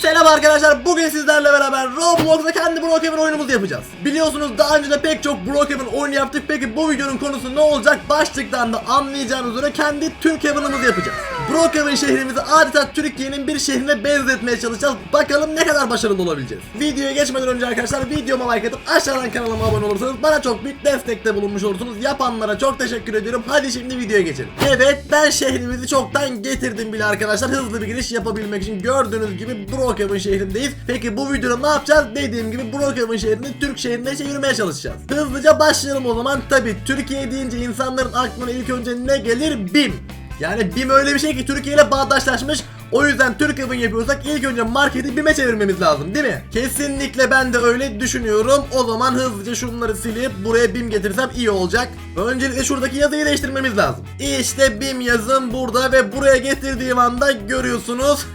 Selam arkadaşlar. Bugün sizlerle beraber Roblox'ta kendi Brookhaven oyunumuzu yapacağız. Biliyorsunuz daha önce de pek çok Brookhaven oyunu yaptık. Peki bu videonun konusu ne olacak? Başlıktan da anlayacağınız üzere kendi Türk Haven'ımızı yapacağız. Brookhaven şehrimizi adeta Türkiye'nin bir şehrine benzetmeye çalışacağız. Bakalım ne kadar başarılı olabileceğiz. Videoya geçmeden önce arkadaşlar videoma like atıp aşağıdan kanalıma abone olursanız bana çok büyük destekte bulunmuş olursunuz. Yapanlara çok teşekkür ediyorum. Hadi şimdi videoya geçelim. Evet ben şehrimizi çoktan getirdim bile arkadaşlar. Hızlı bir giriş yapabilmek için gördüğünüz gibi Brookhaven şehrindeyiz. Peki bu videoda ne yapacağız? Dediğim gibi Brookhaven şehrini Türk şehrine çevirmeye çalışacağız. Hızlıca başlayalım o zaman. Tabi Türkiye deyince insanların aklına ilk önce ne gelir? BİM. Yani BİM öyle bir şey ki Türkiye ile bağdaşlaşmış. O yüzden Türk Haven yapıyorsak ilk önce marketi BİM'e çevirmemiz lazım değil mi? Kesinlikle ben de öyle düşünüyorum. O zaman hızlıca şunları silip buraya BİM getirsem iyi olacak. Öncelikle şuradaki yazıyı değiştirmemiz lazım. İşte BİM yazım burada ve buraya getirdiğim anda görüyorsunuz.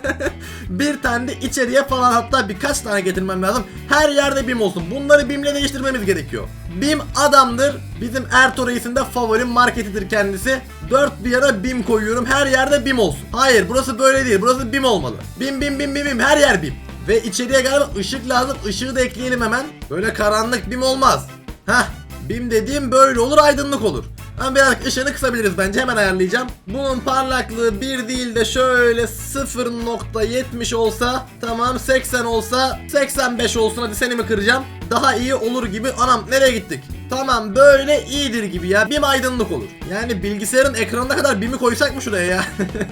bir tane de içeriye falan hatta birkaç tane getirmem lazım. Her yerde BİM olsun. Bunları BİM'le değiştirmemiz gerekiyor. BİM adamdır. Bizim Ertuğ Reis'in de favori marketidir kendisi. Dört bir yana BİM koyuyorum. Her yerde BİM olsun. Hayır burası böyle değil. Burası BİM olmalı. BİM BİM BİM BİM BİM. Her yer BİM. Ve içeriye galiba ışık lazım. Işığı da ekleyelim hemen. Böyle karanlık BİM olmaz. Heh. BİM dediğim böyle olur aydınlık olur. Ama biraz ışığını kısabiliriz bence hemen ayarlayacağım. Bunun parlaklığı 1 değil de şöyle 0.70 olsa tamam 80 olsa 85 olsun hadi seni mi kıracağım? Daha iyi olur gibi. Anam nereye gittik? Tamam böyle iyidir gibi ya. BİM aydınlık olur. Yani bilgisayarın ekranına kadar BİM'i koysak mı şuraya ya?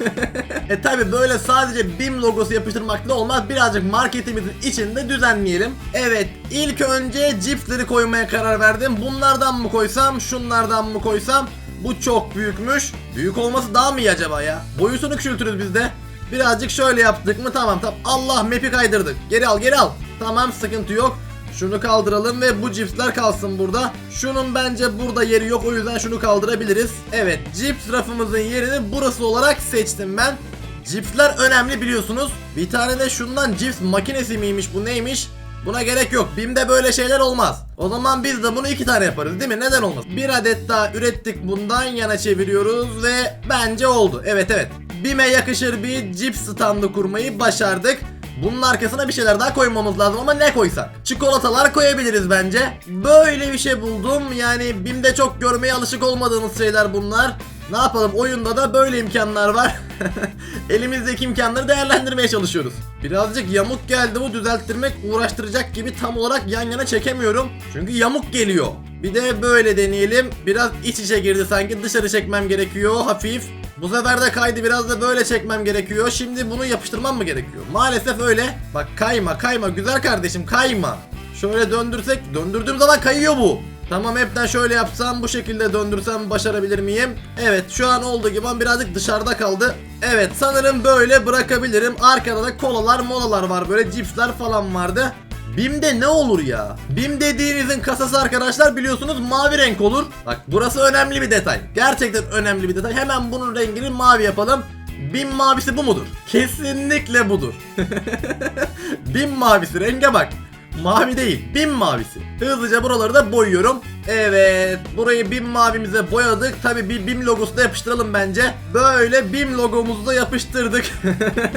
e tabi böyle sadece BİM logosu yapıştırmakla olmaz. Birazcık marketimizin içinde düzenleyelim. Evet ilk önce cipsleri koymaya karar verdim. Bunlardan mı koysam şunlardan mı koysam? Bu çok büyükmüş. Büyük olması daha mı iyi acaba ya? Boyusunu küçültürüz biz de. Birazcık şöyle yaptık mı tamam tamam. Allah map'i kaydırdık. Geri al geri al. Tamam sıkıntı yok. Şunu kaldıralım ve bu cipsler kalsın burada. Şunun bence burada yeri yok o yüzden şunu kaldırabiliriz. Evet cips rafımızın yerini burası olarak seçtim ben. Cipsler önemli biliyorsunuz. Bir tane de şundan cips makinesi miymiş bu neymiş? Buna gerek yok. BİM'de böyle şeyler olmaz. O zaman biz de bunu iki tane yaparız değil mi? Neden olmaz? Bir adet daha ürettik bundan yana çeviriyoruz ve bence oldu. Evet evet. BİM'e yakışır bir cips standı kurmayı başardık. Bunun arkasına bir şeyler daha koymamız lazım ama ne koysak? Çikolatalar koyabiliriz bence. Böyle bir şey buldum. Yani BİM'de çok görmeye alışık olmadığımız şeyler bunlar. Ne yapalım oyunda da böyle imkanlar var. Elimizdeki imkanları değerlendirmeye çalışıyoruz. Birazcık yamuk geldi bu düzelttirmek uğraştıracak gibi tam olarak yan yana çekemiyorum. Çünkü yamuk geliyor. Bir de böyle deneyelim. Biraz iç içe girdi sanki dışarı çekmem gerekiyor hafif. Bu sefer de kaydı biraz da böyle çekmem gerekiyor. Şimdi bunu yapıştırmam mı gerekiyor? Maalesef öyle. Bak kayma kayma güzel kardeşim kayma. Şöyle döndürsek döndürdüğüm zaman kayıyor bu. Tamam hepten şöyle yapsam bu şekilde döndürsem başarabilir miyim? Evet şu an olduğu gibi ama birazcık dışarıda kaldı. Evet sanırım böyle bırakabilirim. Arkada da kolalar molalar var böyle cipsler falan vardı. BİM'de ne olur ya? BİM dediğinizin kasası arkadaşlar biliyorsunuz mavi renk olur. Bak burası önemli bir detay. Gerçekten önemli bir detay. Hemen bunun rengini mavi yapalım. BİM mavisi bu mudur? Kesinlikle budur. BİM mavisi renge bak. Mavi değil, BİM mavisi. Hızlıca buraları da boyuyorum. Evet, burayı BİM mavimize boyadık. Tabi bir BİM logosu da yapıştıralım bence. Böyle BİM logomuzu da yapıştırdık.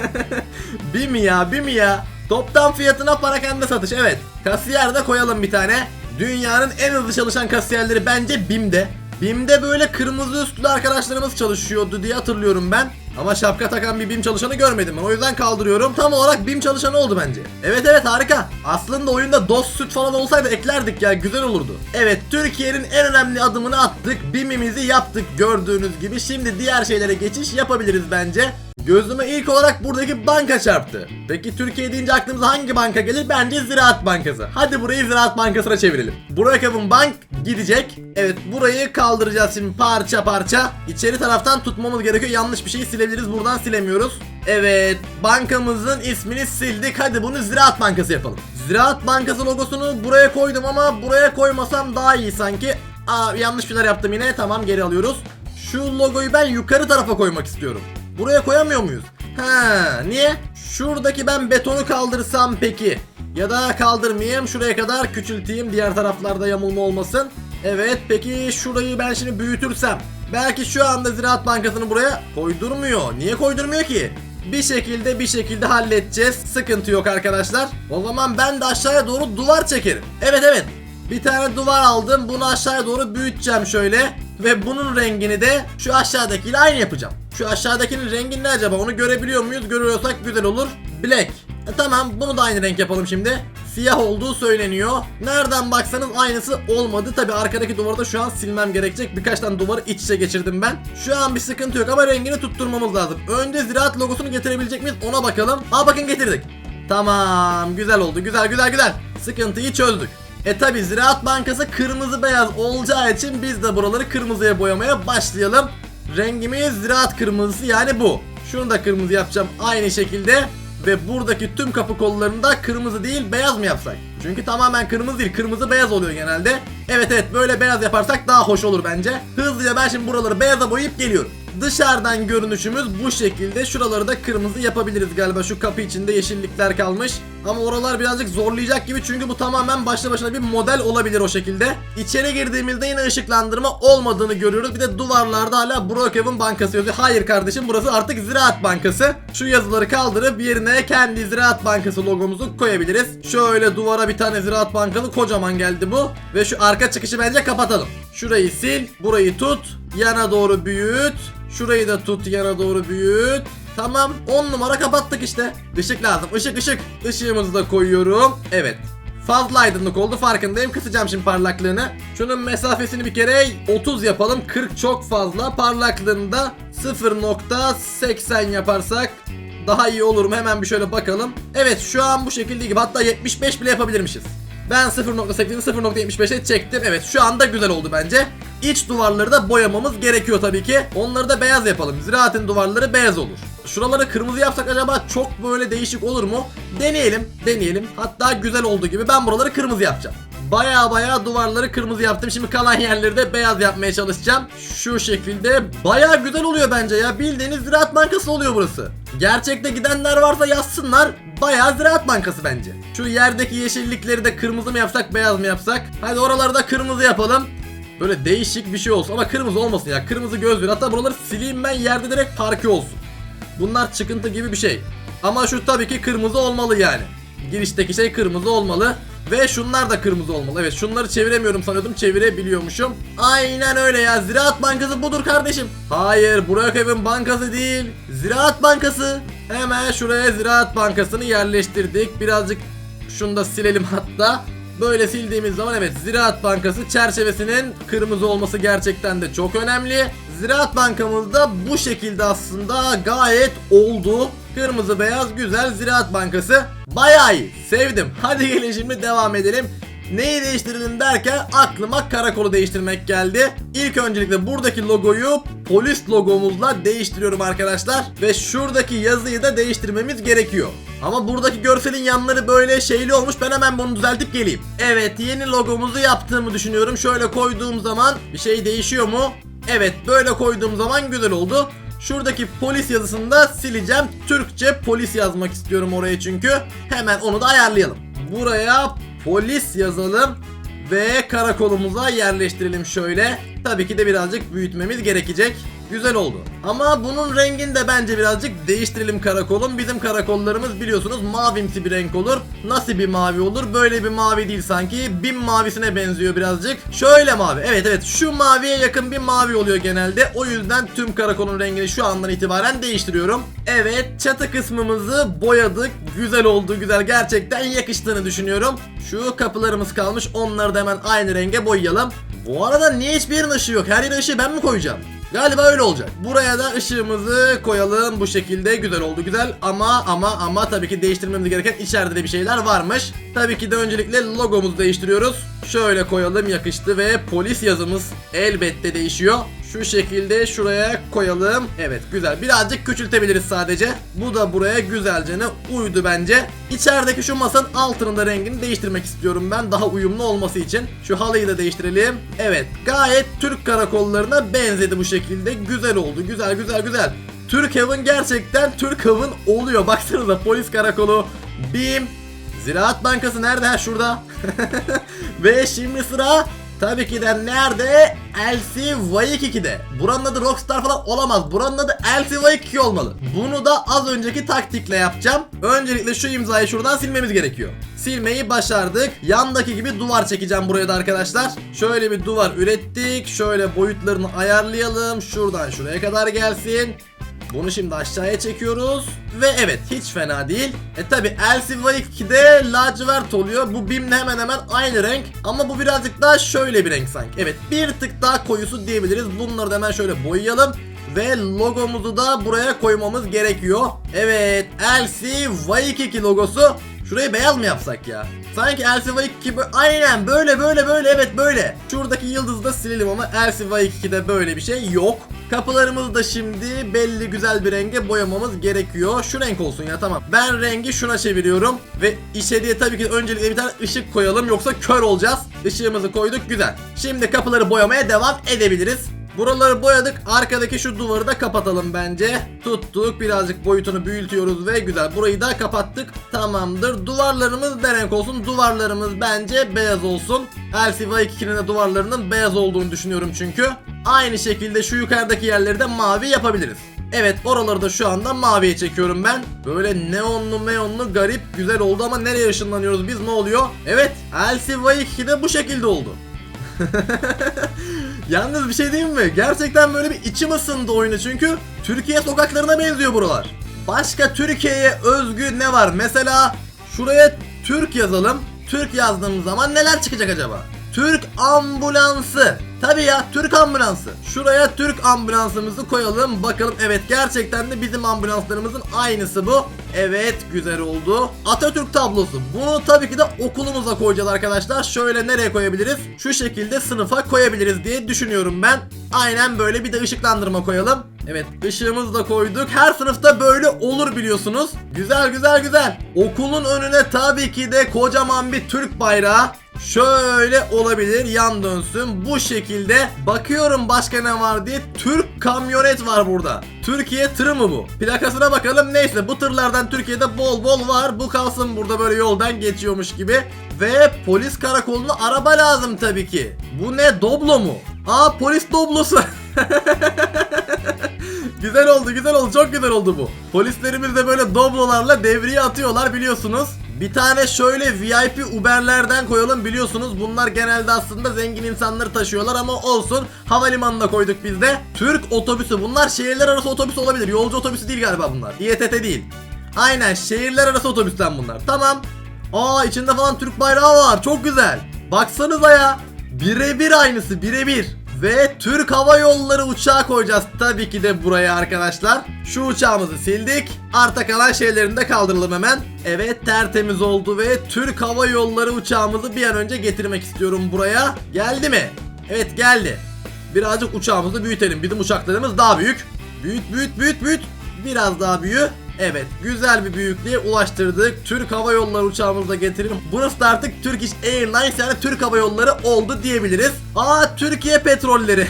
BİM ya, BİM ya. Toptan fiyatına parakende satış evet. Kasiyer de koyalım bir tane. Dünyanın en hızlı çalışan kasiyerleri bence BİM'de. BİM'de böyle kırmızı üstlü arkadaşlarımız çalışıyordu diye hatırlıyorum ben. Ama şapka takan bir BİM çalışanı görmedim ben. O yüzden kaldırıyorum. Tam olarak BİM çalışanı oldu bence. Evet evet harika. Aslında oyunda DOS süt falan olsaydı eklerdik ya güzel olurdu. Evet Türkiye'nin en önemli adımını attık. BİM'imizi yaptık gördüğünüz gibi. Şimdi diğer şeylere geçiş yapabiliriz bence. Gözüme ilk olarak buradaki banka çarptı. Peki Türkiye deyince aklımıza hangi banka gelir? Bence Ziraat Bankası. Hadi burayı Ziraat Bankası'na çevirelim. Burakav'ın bank gidecek. Evet burayı kaldıracağız şimdi parça parça. İçeri taraftan tutmamız gerekiyor. Yanlış bir şeyi silebiliriz. Buradan silemiyoruz. Evet bankamızın ismini sildik. Hadi bunu Ziraat Bankası yapalım. Ziraat Bankası logosunu buraya koydum ama buraya koymasam daha iyi sanki. Aa yanlış şeyler yaptım yine. Tamam geri alıyoruz. Şu logoyu ben yukarı tarafa koymak istiyorum. Buraya koyamıyor muyuz? Ha, niye? Şuradaki ben betonu kaldırsam peki. Ya da kaldırmayayım şuraya kadar küçülteyim diğer taraflarda yamulma olmasın. Evet peki şurayı ben şimdi büyütürsem. Belki şu anda Ziraat Bankası'nı buraya koydurmuyor. Niye koydurmuyor ki? Bir şekilde bir şekilde halledeceğiz. Sıkıntı yok arkadaşlar. O zaman ben de aşağıya doğru duvar çekerim. Evet evet. Bir tane duvar aldım. Bunu aşağıya doğru büyüteceğim şöyle. Ve bunun rengini de şu aşağıdakiyle aynı yapacağım. Şu aşağıdakinin rengi ne acaba? Onu görebiliyor muyuz? Görüyorsak güzel olur. Black. E, tamam bunu da aynı renk yapalım şimdi. Siyah olduğu söyleniyor. Nereden baksanız aynısı olmadı. Tabi arkadaki duvarı da şu an silmem gerekecek. Birkaç tane duvarı iç içe geçirdim ben. Şu an bir sıkıntı yok ama rengini tutturmamız lazım. Önce ziraat logosunu getirebilecek miyiz ona bakalım. Aa bakın getirdik. Tamam güzel oldu güzel güzel güzel. Sıkıntıyı çözdük. E tabi Ziraat Bankası kırmızı beyaz olacağı için biz de buraları kırmızıya boyamaya başlayalım. Rengimiz ziraat kırmızısı yani bu. Şunu da kırmızı yapacağım aynı şekilde. Ve buradaki tüm kapı kollarında kırmızı değil beyaz mı yapsak? Çünkü tamamen kırmızı değil kırmızı beyaz oluyor genelde. Evet evet böyle beyaz yaparsak daha hoş olur bence. Hızlıca ben şimdi buraları beyaza boyayıp geliyorum. Dışarıdan görünüşümüz bu şekilde. Şuraları da kırmızı yapabiliriz galiba. Şu kapı içinde yeşillikler kalmış. Ama oralar birazcık zorlayacak gibi çünkü bu tamamen başlı başına bir model olabilir o şekilde. İçeri girdiğimizde yine ışıklandırma olmadığını görüyoruz. Bir de duvarlarda hala Brookhaven Bankası yazıyor. Hayır kardeşim burası artık Ziraat Bankası. Şu yazıları kaldırıp yerine kendi Ziraat Bankası logomuzu koyabiliriz. Şöyle duvara bir tane Ziraat Bankalı kocaman geldi bu. Ve şu arka çıkışı bence kapatalım. Şurayı sil, burayı tut, yana doğru büyüt. Şurayı da tut, yana doğru büyüt. Tamam 10 numara kapattık işte. Işık lazım. Işık ışık. Işığımızı da koyuyorum. Evet. Fazla aydınlık oldu farkındayım. Kısacağım şimdi parlaklığını. Şunun mesafesini bir kere 30 yapalım. 40 çok fazla. Parlaklığını da 0.80 yaparsak daha iyi olur mu? Hemen bir şöyle bakalım. Evet şu an bu şekilde gibi. Hatta 75 bile yapabilirmişiz. Ben 0.8'i 0.75'e çektim. Evet şu anda güzel oldu bence. İç duvarları da boyamamız gerekiyor tabii ki. Onları da beyaz yapalım. Ziraatin duvarları beyaz olur. Şuraları kırmızı yapsak acaba çok böyle değişik olur mu? Deneyelim, deneyelim. Hatta güzel olduğu gibi ben buraları kırmızı yapacağım. Baya baya duvarları kırmızı yaptım. Şimdi kalan yerleri de beyaz yapmaya çalışacağım. Şu şekilde baya güzel oluyor bence ya. Bildiğiniz Ziraat Bankası oluyor burası. Gerçekte gidenler varsa yazsınlar. Baya Ziraat Bankası bence. Şu yerdeki yeşillikleri de kırmızı mı yapsak beyaz mı yapsak? Hadi oraları da kırmızı yapalım. Böyle değişik bir şey olsun ama kırmızı olmasın ya. Kırmızı gözlü. Hatta buraları sileyim ben yerde direkt parke olsun. Bunlar çıkıntı gibi bir şey. Ama şu tabii ki kırmızı olmalı yani. Girişteki şey kırmızı olmalı. Ve şunlar da kırmızı olmalı. Evet şunları çeviremiyorum sanıyordum. Çevirebiliyormuşum. Aynen öyle ya. Ziraat Bankası budur kardeşim. Hayır Brookhaven Bankası değil. Ziraat Bankası. Hemen şuraya Ziraat Bankası'nı yerleştirdik. Birazcık şunu da silelim hatta. Böyle sildiğimiz zaman evet Ziraat Bankası çerçevesinin kırmızı olması gerçekten de çok önemli. Ziraat Bankamız da bu şekilde aslında gayet oldu. Kırmızı beyaz güzel Ziraat Bankası. Bayağı iyi. Sevdim. Hadi gelin şimdi devam edelim. Neyi değiştirelim derken aklıma karakolu değiştirmek geldi. İlk öncelikle buradaki logoyu polis logomuzla değiştiriyorum arkadaşlar. Ve şuradaki yazıyı da değiştirmemiz gerekiyor. Ama buradaki görselin yanları böyle şeyli olmuş. Ben hemen bunu düzeltip geleyim. Evet yeni logomuzu yaptığımı düşünüyorum. Şöyle koyduğum zaman bir şey değişiyor mu? Evet böyle koyduğum zaman güzel oldu. Şuradaki polis yazısını da sileceğim. Türkçe polis yazmak istiyorum oraya çünkü. Hemen onu da ayarlayalım. Buraya polis yazalım ve karakolumuza yerleştirelim şöyle. Tabii ki de birazcık büyütmemiz gerekecek. Güzel oldu. Ama bunun rengini de bence birazcık değiştirelim karakolun. Bizim karakollarımız biliyorsunuz mavimsi bir renk olur. Nasıl bir mavi olur? Böyle bir mavi değil sanki. Bin mavisine benziyor birazcık. Şöyle mavi. Evet evet şu maviye yakın bir mavi oluyor genelde. O yüzden tüm karakolun rengini şu andan itibaren değiştiriyorum. Evet çatı kısmımızı boyadık. Güzel oldu güzel. Gerçekten yakıştığını düşünüyorum. Şu kapılarımız kalmış. Onları da hemen aynı renge boyayalım. Bu arada niye hiçbir yerin ışığı yok? Her yerin ışığı ben mi koyacağım? Galiba öyle olacak. Buraya da ışığımızı koyalım bu şekilde güzel oldu güzel ama ama ama tabii ki değiştirmemiz gereken içeride de bir şeyler varmış. Tabii ki de öncelikle logomuzu değiştiriyoruz. Şöyle koyalım yakıştı ve polis yazımız elbette değişiyor. Şu şekilde şuraya koyalım. Evet güzel. Birazcık küçültebiliriz sadece. Bu da buraya güzelce uydu bence. İçerideki şu masanın altının da rengini değiştirmek istiyorum ben. Daha uyumlu olması için. Şu halıyı da değiştirelim. Evet gayet Türk karakollarına benzedi bu şekilde. Güzel oldu. Güzel güzel güzel. Türk Haven gerçekten Türk Haven oluyor. Baksanıza polis karakolu, BİM, Ziraat Bankası nerede? Şurada. Ve şimdi sıra Tabii ki de nerede? LCY2'de. Buranın adı Rockstar falan olamaz. Buranın adı LCY2 olmalı. Bunu da az önceki taktikle yapacağım. Öncelikle şu imzayı şuradan silmemiz gerekiyor. Silmeyi başardık. Yandaki gibi duvar çekeceğim buraya da arkadaşlar. Şöyle bir duvar ürettik. Şöyle boyutlarını ayarlayalım. Şuradan şuraya kadar gelsin. Bunu şimdi aşağıya çekiyoruz. Ve evet hiç fena değil. E tabi LCY2'de lacivert oluyor. Bu BİM'le hemen hemen aynı renk. Ama bu birazcık daha şöyle bir renk sanki. Evet bir tık daha koyusu diyebiliriz. Bunları da hemen şöyle boyayalım. Ve logomuzu da buraya koymamız gerekiyor. Evet LCY2 logosu. Şurayı beyaz mı yapsak ya? Sanki LCY2 bö- aynen böyle böyle böyle evet böyle. Şuradaki yıldızı da silelim ama LCY2'de böyle bir şey yok. Kapılarımızı da şimdi belli güzel bir renge boyamamız gerekiyor. Şu renk olsun ya tamam. Ben rengi şuna çeviriyorum. Ve içeriye tabii ki öncelikle bir tane ışık koyalım yoksa kör olacağız. Işığımızı koyduk güzel. Şimdi kapıları boyamaya devam edebiliriz. Buraları boyadık. Arkadaki şu duvarı da kapatalım bence. Tuttuk. Birazcık boyutunu büyütüyoruz ve güzel. Burayı da kapattık. Tamamdır. Duvarlarımız ne renk olsun? Duvarlarımız bence beyaz olsun. LCY2'nin de duvarlarının beyaz olduğunu düşünüyorum çünkü. Aynı şekilde şu yukarıdaki yerleri de mavi yapabiliriz. Evet oraları da şu anda maviye çekiyorum ben. Böyle neonlu meonlu garip güzel oldu ama nereye ışınlanıyoruz biz ne oluyor? Evet LCY2 de bu şekilde oldu. Yalnız bir şey diyeyim mi? Gerçekten böyle bir içim ısındı oyunu çünkü Türkiye sokaklarına benziyor buralar. Başka Türkiye'ye özgü ne var? Mesela şuraya Türk yazalım. Türk yazdığımız zaman neler çıkacak acaba? Türk ambulansı. Tabii ya Türk ambulansı. Şuraya Türk ambulansımızı koyalım. Bakalım evet gerçekten de bizim ambulanslarımızın aynısı bu. Evet güzel oldu. Atatürk tablosu. Bunu tabii ki de okulumuza koyacağız arkadaşlar. Şöyle nereye koyabiliriz? Şu şekilde sınıfa koyabiliriz diye düşünüyorum ben. Aynen böyle bir de ışıklandırma koyalım. Evet ışığımızı da koyduk. Her sınıfta böyle olur biliyorsunuz. Güzel güzel güzel. Okulun önüne tabii ki de kocaman bir Türk bayrağı. Şöyle olabilir yan dönsün. Bu şekilde bakıyorum başka ne var diye. Türk kamyonet var burada. Türkiye tırı mı bu? Plakasına bakalım. Neyse bu tırlardan Türkiye'de bol bol var. Bu kalsın burada böyle yoldan geçiyormuş gibi. Ve polis karakoluna araba lazım tabii ki. Bu ne doblo mu? Aa polis doblosu. Güzel oldu güzel oldu. Çok güzel oldu bu. Polislerimiz de böyle doblolarla devriye atıyorlar biliyorsunuz. Bir tane şöyle VIP Uber'lerden koyalım biliyorsunuz bunlar genelde aslında zengin insanları taşıyorlar ama olsun havalimanına koyduk biz de. Türk otobüsü bunlar şehirler arası otobüs olabilir yolcu otobüsü değil galiba bunlar İETT değil. Aynen şehirler arası otobüsten bunlar tamam. Aa içinde falan Türk bayrağı var çok güzel. Baksanıza ya birebir aynısı birebir. Ve Türk Hava Yolları uçağı koyacağız tabii ki de buraya arkadaşlar. Şu uçağımızı sildik. Arta kalan şeylerini de kaldıralım hemen. Evet tertemiz oldu ve Türk Hava Yolları uçağımızı bir an önce getirmek istiyorum buraya. Geldi mi? Evet geldi. Birazcık uçağımızı büyütelim. Bizim uçaklarımız daha büyük. Büyüt büyüt büyüt büyüt. Biraz daha büyü. Evet güzel bir büyüklüğe ulaştırdık. Türk Hava Yolları uçağımızı da getirelim. Burası da artık Turkish Airlines yani Türk Hava Yolları oldu diyebiliriz. Aa Türkiye petrolleri.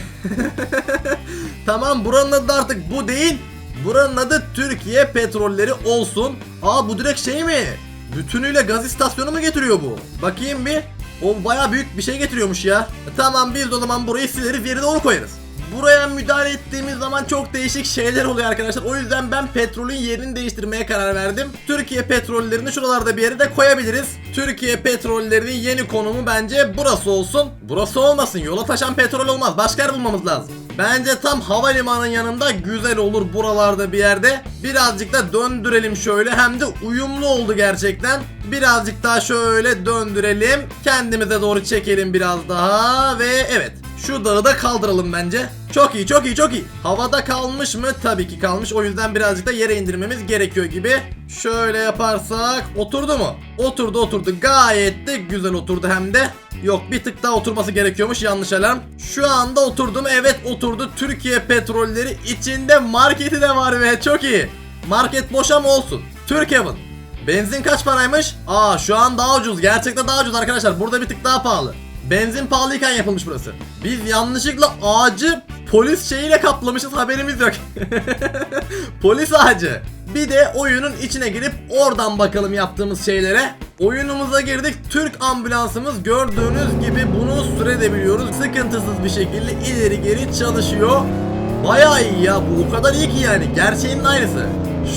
tamam buranın adı artık bu değil. Buranın adı Türkiye petrolleri olsun. Aa bu direkt şey mi? Bütünüyle gaz istasyonu mu getiriyor bu? Bakayım bir. O baya büyük bir şey getiriyormuş ya. Tamam biz o zaman burayı sileriz yerine onu koyarız. Buraya müdahale ettiğimiz zaman çok değişik şeyler oluyor arkadaşlar. O yüzden ben petrolün yerini değiştirmeye karar verdim. Türkiye petrollerini şuralarda bir yere de koyabiliriz. Türkiye petrollerinin yeni konumu bence burası olsun. Burası olmasın. Yola taşan petrol olmaz. Başka yer bulmamız lazım. Bence tam havalimanının yanında güzel olur buralarda bir yerde. Birazcık da döndürelim şöyle. Hem de uyumlu oldu gerçekten. Birazcık daha şöyle döndürelim. Kendimize doğru çekelim biraz daha. Ve evet. Şu dağı da kaldıralım bence. Çok iyi çok iyi çok iyi. Havada kalmış mı? Tabii ki kalmış. O yüzden birazcık da yere indirmemiz gerekiyor gibi. Şöyle yaparsak oturdu mu? Oturdu oturdu. Gayet de güzel oturdu hem de. Yok bir tık daha oturması gerekiyormuş yanlış alarm. Şu anda oturdu mu? Evet oturdu. Türkiye petrolleri içinde marketi de var ve çok iyi. Market boş ama olsun. Türk Heaven. Benzin kaç paraymış? Aa şu an daha ucuz. Gerçekten daha ucuz arkadaşlar. Burada bir tık daha pahalı. Benzin pahalıyken yapılmış burası. Biz yanlışlıkla ağacı polis şeyiyle kaplamışız haberimiz yok. polis ağacı. Bir de oyunun içine girip oradan bakalım yaptığımız şeylere. Oyunumuza girdik. Türk ambulansımız gördüğünüz gibi bunu sürebiliyoruz. Sıkıntısız bir şekilde ileri geri çalışıyor. Bayağı iyi ya bu o kadar iyi ki yani gerçeğinin aynısı.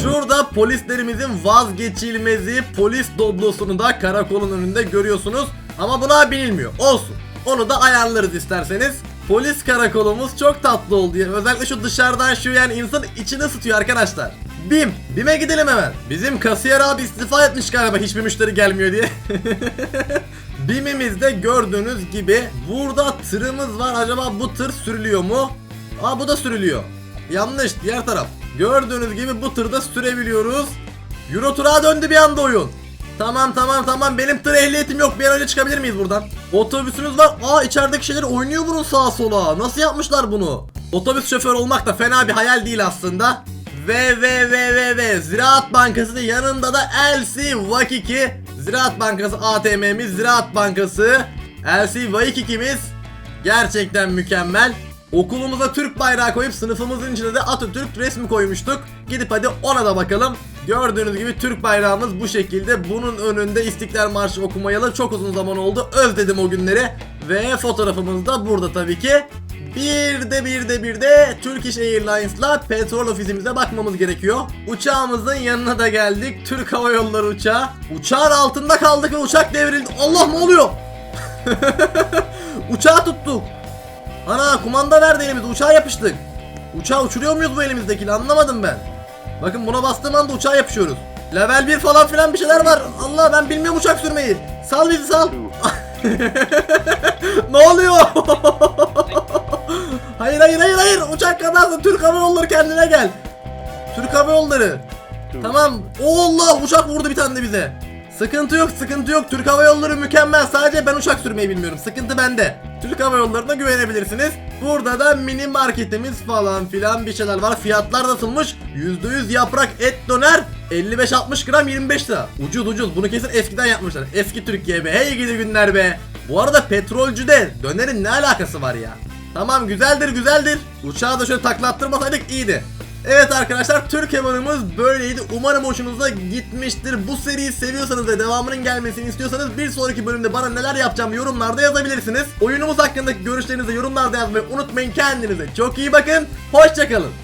Şurada polislerimizin vazgeçilmezi polis doblosunu da karakolun önünde görüyorsunuz. Ama buna binilmiyor. Olsun. Onu da ayarlarız isterseniz. Polis karakolumuz çok tatlı oldu ya. Özellikle şu dışarıdan şu yani insan içini ısıtıyor arkadaşlar. Bim. Bim'e gidelim hemen. Bizim kasiyer abi istifa etmiş galiba hiçbir müşteri gelmiyor diye. Bim'imizde gördüğünüz gibi burada tırımız var. Acaba bu tır sürülüyor mu? Aa bu da sürülüyor. Yanlış diğer taraf. Gördüğünüz gibi bu tırda sürebiliyoruz. Euro tura döndü bir anda oyun. Tamam tamam tamam benim tır ehliyetim yok bir an önce çıkabilir miyiz buradan? Otobüsümüz var. Aa içerideki şeyler oynuyor bunun sağa sola. Nasıl yapmışlar bunu? Otobüs şoförü olmak da fena bir hayal değil aslında. Ve ve ve ve ve Ziraat Bankası yanında da LC Vakiki Ziraat Bankası ATM'miz Ziraat Bankası LC Vakikimiz Gerçekten mükemmel. Okulumuza Türk bayrağı koyup sınıfımızın içine de Atatürk resmi koymuştuk. Gidip hadi ona da bakalım. Gördüğünüz gibi Türk bayrağımız bu şekilde. Bunun önünde İstiklal Marşı okumayalı çok uzun zaman oldu. Özledim o günleri. Ve fotoğrafımız da burada tabii ki. Bir de bir de bir de Turkish Airlines'la petrol ofisimize bakmamız gerekiyor. Uçağımızın yanına da geldik. Türk Hava Yolları uçağı. Uçağın altında kaldık ve uçak devrildi. Allah ne oluyor? Uçağı tuttuk. Ana kumanda verdi elimizde uçağa yapıştık. Uçağı uçuruyor muyuz bu elimizdekiyle anlamadım ben. Bakın buna bastığım anda uçağa yapışıyoruz. Level 1 falan filan bir şeyler var. Allah ben bilmiyorum uçak sürmeyi. Sal bizi sal. ne oluyor? hayır hayır hayır hayır uçak kazası Türk Hava Yolları kendine gel. Türk Hava Yolları. Tamam. Allah uçak vurdu bir tane de bize. Sıkıntı yok, sıkıntı yok. Türk Hava Yolları mükemmel. Sadece ben uçak sürmeyi bilmiyorum. Sıkıntı bende. Türk Hava Yolları'na güvenebilirsiniz. Burada da mini marketimiz falan filan bir şeyler var. Fiyatlar nasılmış? %100 yaprak et döner 55-60 gram 25 lira. Ucuz ucuz. Bunu kesin eskiden yapmışlar. Eski Türkiye be. Hey gidi günler be. Bu arada petrolcüde dönerin ne alakası var ya? Tamam güzeldir güzeldir. Uçağı da şöyle taklattırmasaydık iyiydi. Evet arkadaşlar Türk Havan'ımız böyleydi. Umarım hoşunuza gitmiştir. Bu seriyi seviyorsanız ve devamının gelmesini istiyorsanız bir sonraki bölümde bana neler yapacağım yorumlarda yazabilirsiniz. Oyunumuz hakkındaki görüşlerinizi yorumlarda yazmayı unutmayın. Kendinize çok iyi bakın. Hoşçakalın.